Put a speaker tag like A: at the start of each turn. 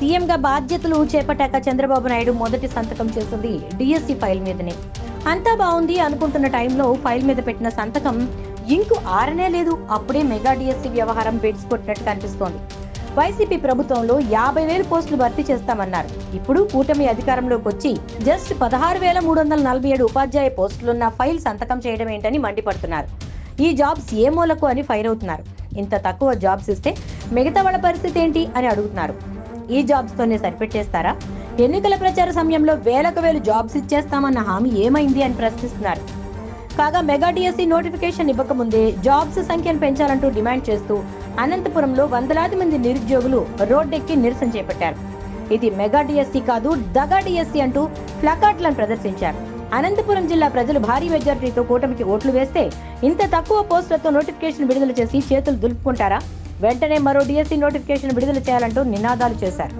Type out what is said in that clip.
A: సీఎంగా బాధ్యతలు చేపట్టాక చంద్రబాబు నాయుడు మొదటి సంతకం చేసింది డిఎస్సి ఫైల్ మీదనే. అంతా బాగుంది అనుకుంటున్న టైంలో ఫైల్ మీద పెట్టిన సంతకం ఇంకు ఆరనే లేదు. అప్పుడే మెగా డిఎస్సి వ్యవహారం బెడ్స్ కొట్టినట్టు కనిపిస్తోంది. వైసీపీ ప్రభుత్వంలో యాభై వేల పోస్టులు భర్తీ చేస్తామన్నారు. ఇప్పుడు కూటమి అధికారంలోకి వచ్చి జస్ట్ పదహారు వేల మూడు వందల నలభై ఏడు ఉపాధ్యాయ పోస్టులున్న ఫైల్ సంతకం చేయడం ఏంటని మండిపడుతున్నారు. ఈ జాబ్స్ ఏ మూలకు అని ఫైర్ అవుతున్నారు. ఇంత తక్కువ జాబ్స్ ఇస్తే మిగతా వాళ్ళ పరిస్థితి ఏంటి అని అడుగుతున్నారు. ఈ జాబ్స్ తోనే సరిపెట్టేస్తారా? ఎన్నికల ప్రచార సమయంలో వేలకు వేలు జాబ్స్ ఇచ్చేస్తామన్న హామీ ఏమైంది అని ప్రశ్నిస్తున్నారు. కాగా మెగా డిఎస్సీ నోటిఫికేషన్ ఇవ్వకముందే జాబ్స్ సంఖ్యను పెంచాలంటూ డిమాండ్ చేస్తూ అనంతపురంలో వందలాది మంది నిరుద్యోగులు రోడ్డెక్కి నిరసన చేపట్టారు. ఇది మెగా డిఎస్సీ కాదు దగా డిఎస్సీ అంటూ ప్లకార్డులను ప్రదర్శించారు. అనంతపురం జిల్లా ప్రజలు భారీ మెజారిటీతో కూటమికి ఓట్లు వేస్తే ఇంత తక్కువ పోస్టులతో నోటిఫికేషన్ విడుదల చేసి చేతులు దులుపుకుంటారా? వెంటనే మరో డిఎస్సీ నోటిఫికేషన్ విడుదల చేయాలంటూ నినాదాలు చేశారు.